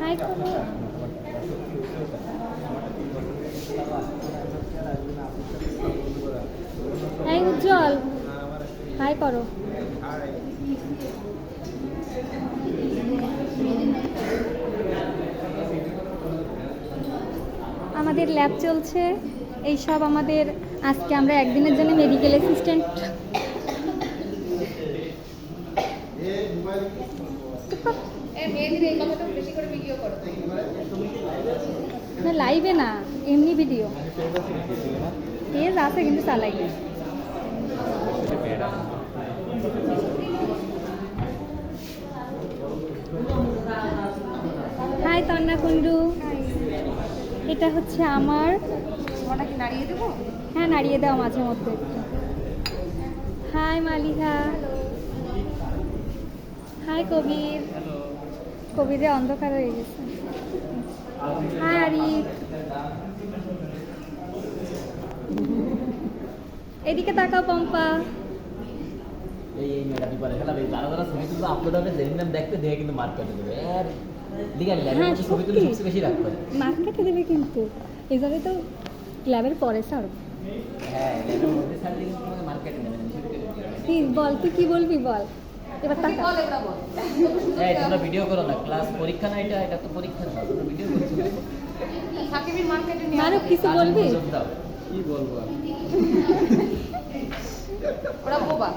High high করো আমাদের lab চলছে। এই সব আমাদের, আজকে আমরা একদিনের জন্য মেডিকেল অ্যাসিস্ট্যান্ট না লাইভে না, এমনি ভিডিও পেজ আছে, কিন্তু চালাই। হাই তন্না কুন্ডু এটা হচ্ছে আমার নাড়িয়ে হ্যাঁ নাড়িয়ে দাও মাঝে মধ্যে। হাই মালিহা। হাই কবির কবিরে অন্ধকার হয়ে গেছে। হাই আরিফ। এদিকে তাকাও পম্পা। এই এই মেয়েটা বিপরে খেলা এই যারা যারা ছবি তুলবে আপলোড হবে নাম দেখতে দেখে কিন্তু মার্ক করে দেবে। আর হ্যাঁ, ছবি সবচেয়ে বেশি রাখবে মার্কেটে দেবে কিন্তু। এই জায়গায় তো ক্লাবের পরে স্যার হ্যাঁ বল তুই কি বলবি বল। এবার তাকা বল এটা বল। এই তোমরা ভিডিও করো না ক্লাস পরীক্ষা না এটা এটা তো পরীক্ষা না তোমরা ভিডিও করছ। না। সাকিবের মার্কেটে নিয়ে আরে কিছু বলবি? কি বলব আর? ওরা বোবা।